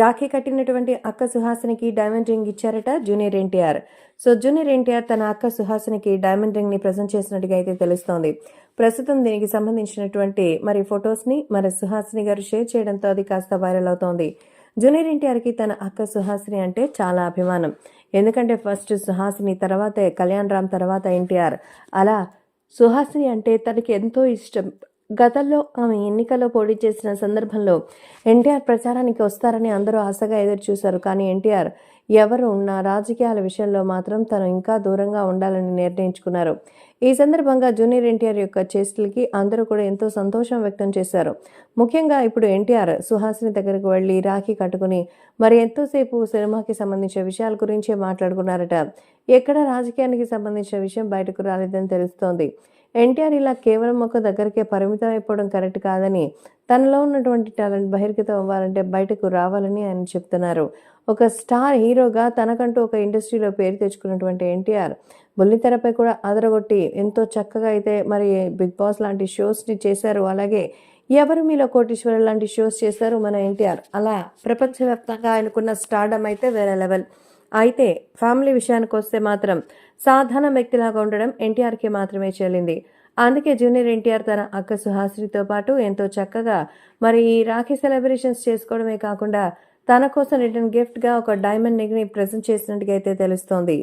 రాఖీ కట్టినటువంటి అక్క సుహాసినికి డైమండ్ రింగ్ ఇచ్చారట junior NTR. So junior NTR తన అక్క సుహాసినికి డైమండ్ రింగ్ని ప్రజెంట్ చేసినట్టుగా అయితే తెలుస్తోంది. ప్రస్తుతం దీనికి సంబంధించినటువంటి మరి ఫొటోస్ని మరి సుహాసిని గారు షేర్ చేయడంతో అది కాస్త వైరల్ అవుతోంది. జూనియర్ ఎన్టీఆర్కి తన అక్క సుహాసిని అంటే చాలా అభిమానం. ఎందుకంటే ఫస్ట్ సుహాసిని తర్వాతే కళ్యాణ్ రామ్ తర్వాత ఎన్టీఆర్. అలా సుహాసిని అంటే తనకి ఎంతో ఇష్టం. గతంలో ఆమె ఎన్నికల్లో పోటీ చేసిన సందర్భంలో ఎన్టీఆర్ ప్రచారానికి వస్తారని అందరూ ఆశగా ఎదురు చూశారు కానీ ఎన్టీఆర్ ఎవరు ఉన్న రాజకీయాల విషయంలో మాత్రం తను ఇంకా దూరంగా ఉండాలని నిర్ణయించుకున్నారు. ఈ సందర్భంగా జూనియర్ ఎన్టీఆర్ యొక్క చేష్టలకి అందరూ కూడా ఎంతో సంతోషం వ్యక్తం చేశారు. ముఖ్యంగా ఇప్పుడు ఎన్టీఆర్ సుహాసిని దగ్గరకు వెళ్ళి రాఖీ కట్టుకుని మరి ఎంతోసేపు సినిమాకి సంబంధించిన విషయాల గురించే మాట్లాడుకున్నారట. ఎక్కడ రాజకీయానికి సంబంధించిన విషయం బయటకు రాలేదని తెలుస్తోంది. ఎన్టీఆర్ ఇలా కేవలం ఒక దగ్గరికే పరిమితం అయిపోవడం కరెక్ట్ కాదని తనలో ఉన్నటువంటి టాలెంట్ బహిర్గతం అవ్వాలంటే బయటకు రావాలని ఆయన చెప్తున్నారు. ఒక స్టార్ హీరోగా తనకంటూ ఒక ఇండస్ట్రీలో పేరు తెచ్చుకున్నటువంటి ఎన్టీఆర్ బుల్లితెరపై కూడా అదరగొట్టి ఎంతో చక్కగా అయితే మరి బిగ్ బాస్ లాంటి షోస్ని చేశారు. అలాగే ఎవరు మీలో కోటీశ్వరు లాంటి షోస్ చేశారు మన ఎన్టీఆర్? అలా ప్రపంచవ్యాప్తంగా ఆయనకున్న స్టార్డమ్ అయితే వేరే లెవెల్ అయితే ఫ్యామిలీ విషయానికి వస్తే మాత్రం సాధారణ వ్యక్తిలాగా ఉండడం ఎన్టీఆర్కి మాత్రమే చెల్లింది. అందుకే జూనియర్ ఎన్టీఆర్ తన అక్క సుహాసినితో పాటు ఎంతో చక్కగా మరి ఈ రాఖీ సెలబ్రేషన్స్ చేసుకోవడమే కాకుండా తన కోసం రిటర్న్ గిఫ్ట్గా ఒక డైమండ్ నెగ్ని ప్రజెంట్ చేసినట్టుగా అయితే తెలుస్తోంది.